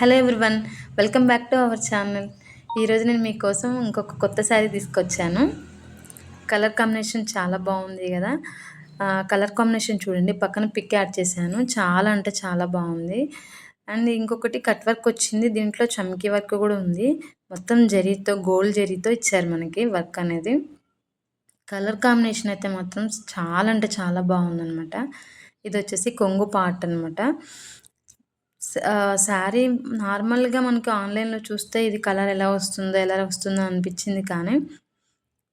Hello everyone welcome back to our channel. ఈరోజు నేను మీకోసం ఇంకొక కొత్త శారీ తీసుకొచ్చాను. కలర్ కాంబినేషన్ చాలా బాగుంది కదా. కలర్ కాంబినేషన్ చూడండి పక్కన పిక్ యాడ్ చేశాను. చాలా అంటే చాలా బాగుంది. అండ్ ఇంకొకటి కట్ వర్క్ వచ్చింది దీంట్లో చమ్కీ వర్క్ కూడా ఉంది. మొత్తం జరీతో గోల్డ్ జరీతో ఇచ్చారు మనకి వర్క్ అనేది. కలర్ కాంబినేషన్ అయితే మాత్రం చాలా అంటే చాలా బాగుందనమాట ఇది వచ్చేసి కొంగు పార్ట్ అనమాట శారీ నార్మల్గా మనకి ఆన్లైన్లో చూస్తే ఇది కలర్ ఎలా వస్తుందో ఎలా వస్తుందో అనిపించింది కానీ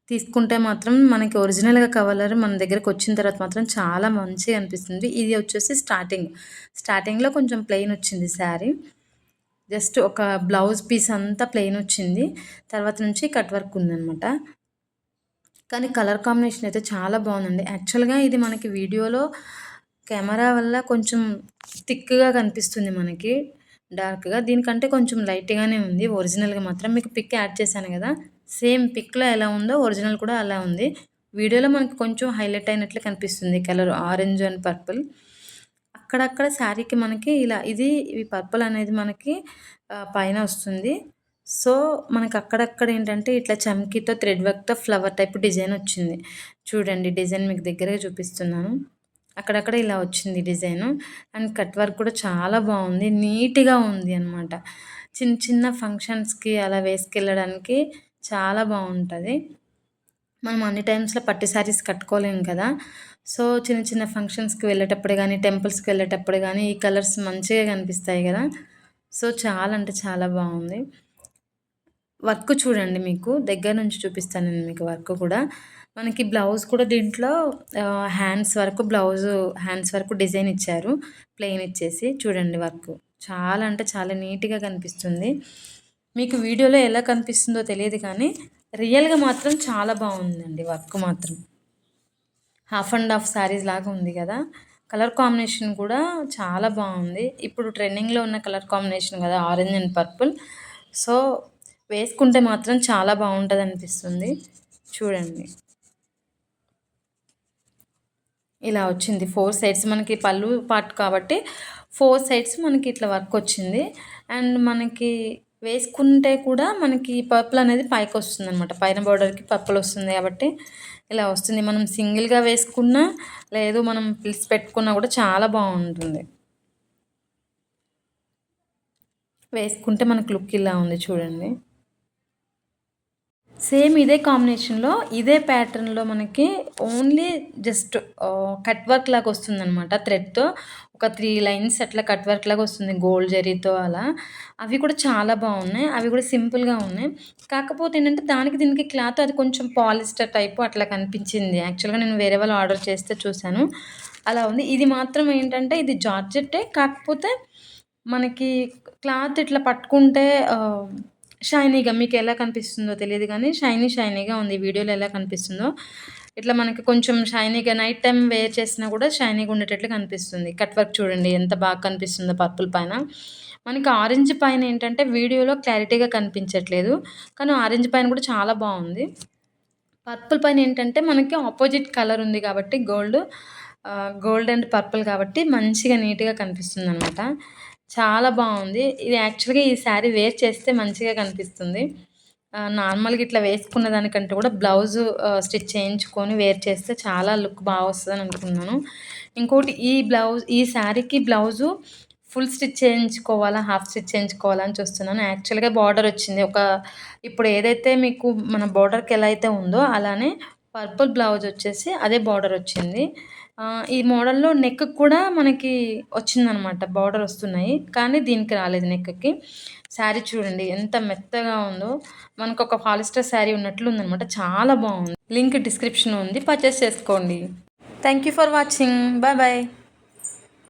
తీసుకుంటే మాత్రం మనకి ఒరిజినల్గా కవలర్ మన దగ్గరకు వచ్చిన తర్వాత మాత్రం చాలా మంచిగా అనిపిస్తుంది. ఇది వచ్చేసి స్టార్టింగ్. స్టార్టింగ్లో కొంచెం ప్లెయిన్ వచ్చింది శారీ. జస్ట్ ఒక బ్లౌజ్ పీస్ అంతా ప్లెయిన్ వచ్చింది. తర్వాత నుంచి కట్ వర్క్ ఉందనమాట కానీ కలర్ కాంబినేషన్ అయితే చాలా బాగుందండి. యాక్చువల్గా ఇది మనకి వీడియోలో కెమెరా వల్ల కొంచెం థిక్గా కనిపిస్తుంది మనకి డార్క్గా. దీనికంటే కొంచెం లైట్గానే ఉంది. ఒరిజినల్గా మాత్రం మీకు పిక్ యాడ్ చేశాను కదా సేమ్ పిక్లో ఎలా ఉందో ఒరిజినల్ కూడా అలా ఉంది. వీడియోలో మనకి కొంచెం హైలైట్ అయినట్లు కనిపిస్తుంది కలర్ ఆరెంజ్ అండ్ పర్పుల్. అక్కడక్కడ శారీకి మనకి ఇలా ఇది ఈ పర్పుల్ అనేది మనకి పైన వస్తుంది. సో మనకి అక్కడక్కడ ఏంటంటే ఇట్లా చమ్కీతో థ్రెడ్ వర్క్తో ఫ్లవర్ టైప్ డిజైన్ వచ్చింది. చూడండి డిజైన్ మీకు దగ్గరగా చూపిస్తున్నాను. అక్కడక్కడ ఇలా వచ్చింది డిజైను. అండ్ కట్ వర్క్ కూడా చాలా బాగుంది. నీట్గా ఉంది అనమాట చిన్న చిన్న ఫంక్షన్స్కి అలా వేసుకెళ్ళడానికి చాలా బాగుంటుంది. మనం అన్ని టైమ్స్లో పట్టు శారీస్ కట్టుకోలేము కదా. సో చిన్న చిన్న ఫంక్షన్స్కి వెళ్ళేటప్పుడు కానీ టెంపుల్స్కి వెళ్ళేటప్పుడు కానీ ఈ కలర్స్ మంచిగా కనిపిస్తాయి కదా. సో చాలా అంటే చాలా బాగుంది. వర్క్ చూడండి మీకు దగ్గర నుంచి చూపిస్తాను నేను మీకు వర్క్ కూడా. మనకి బ్లౌజ్ కూడా దీంట్లో హ్యాండ్స్ వరకు బ్లౌజ్ హ్యాండ్స్ వరకు డిజైన్ ఇచ్చారు ప్లెయిన్ ఇచ్చేసి. చూడండి వర్క్. చాలా అంటే చాలా నీట్గా కనిపిస్తుంది. మీకు వీడియోలో ఎలా కనిపిస్తుందో తెలియదు కానీ రియల్గా మాత్రం చాలా బాగుందండి వర్క్ మాత్రం. హాఫ్ అండ్ హాఫ్ శారీస్ లాగా ఉంది కదా. కలర్ కాంబినేషన్ కూడా చాలా బాగుంది. ఇప్పుడు ట్రెండింగ్లో ఉన్న కలర్ కాంబినేషన్ కదా ఆరెంజ్ అండ్ పర్పుల్. సో వేసుకుంటే మాత్రం చాలా బాగుంటుంది అనిపిస్తుంది చూడండి. ఇలా వచ్చింది. ఫోర్ సైడ్స్ మనకి పళ్ళు పార్ట్ కాబట్టి ఫోర్ సైడ్స్ మనకి ఇట్లా వర్క్ వచ్చింది. అండ్ మనకి వేసుకుంటే కూడా మనకి పర్పుల్ అనేది పైకి వస్తుంది అనమాట పైన బార్డర్కి పర్పుల్ వస్తుంది కాబట్టి ఇలా వస్తుంది. మనం సింగిల్గా వేసుకున్నా లేదు మనం పిలిచి పెట్టుకున్నా కూడా చాలా బాగుంటుంది. వేసుకుంటే మనకు లుక్ ఇలా ఉంది చూడండి. సేమ్ ఇదే కాంబినేషన్లో ఇదే ప్యాటర్న్లో మనకి ఓన్లీ జస్ట్ కట్ వర్క్ లాగా వస్తుందన్నమాట. థ్రెడ్తో ఒక త్రీ లైన్స్ అట్లా కట్ వర్క్ లాగా వస్తుంది గోల్డ్ జరీతో అలా. అవి కూడా చాలా బాగున్నాయి. అవి కూడా సింపుల్గా ఉన్నాయి. కాకపోతే ఏంటంటే దానికి దీనికి క్లాత్ అది కొంచెం పాలిస్టర్ టైపు అట్లా కనిపించింది. యాక్చువల్గా నేను వేరే వాళ్ళు ఆర్డర్ చేస్తే చూశాను. అలా ఉంది. ఇది మాత్రం ఏంటంటే ఇది జార్జెట్టే. కాకపోతే మనకి క్లాత్ ఇట్లా పట్టుకుంటే షైనీగా మీకు ఎలా కనిపిస్తుందో తెలియదు కానీ షైనీ షైనీగా ఉంది. వీడియోలో ఎలా కనిపిస్తుందో. ఇట్లా మనకి కొంచెం షైనీగా నైట్ టైం వేర్ చేసినా కూడా షైనీగా ఉండేటట్లు కనిపిస్తుంది. కట్ వర్క్ చూడండి ఎంత బాగా కనిపిస్తుందో పర్పుల్ పైన. మనకి ఆరెంజ్ పైన ఏంటంటే వీడియోలో క్లారిటీగా కనిపించట్లేదు. కానీ ఆరెంజ్ పైన కూడా చాలా బాగుంది. పర్పుల్ పైన ఏంటంటే మనకి ఆపోజిట్ కలర్ ఉంది కాబట్టి గోల్డ్ గోల్డ్ అండ్ పర్పుల్ కాబట్టి మంచిగా నీట్గా కనిపిస్తుంది అనమాట చాలా బాగుంది. ఇది యాక్చువల్గా ఈ శారీ వేర్ చేస్తే మంచిగా కనిపిస్తుంది. నార్మల్గా ఇట్లా వేసుకున్న దానికంటే కూడా బ్లౌజ్ స్టిచ్ చేయించుకొని వేర్ చేస్తే చాలా లుక్ బాగా వస్తుందని అనుకున్నాను ఇంకోటి ఈ బ్లౌజ్ ఈ శారీకి బ్లౌజు ఫుల్ స్టిచ్ చేయించుకోవాలా హాఫ్ స్టిచ్ చేయించుకోవాలా అని చూస్తున్నాను. యాక్చువల్గా బార్డర్ వచ్చింది. ఒక ఇప్పుడు ఏదైతే మీకు మన బార్డర్కి ఎలా అయితే ఉందో అలానే పర్పుల్ బ్లౌజ్ వచ్చేసి అదే బార్డర్ వచ్చింది. ఈ మోడల్లో నెక్ కూడా మనకి వచ్చిందనమాట. బార్డర్ వస్తున్నాయి. కానీ దీనికి రాలేదు నెక్కి శారీ చూడండి ఎంత మెత్తగా ఉందో. మనకు ఒక పాలిస్టర్ శారీ ఉన్నట్లు ఉందనమాట. చాలా బాగుంది. లింక్ డిస్క్రిప్షన్ ఉంది. పర్చేస్ చేసుకోండి. Thank you for watching bye bye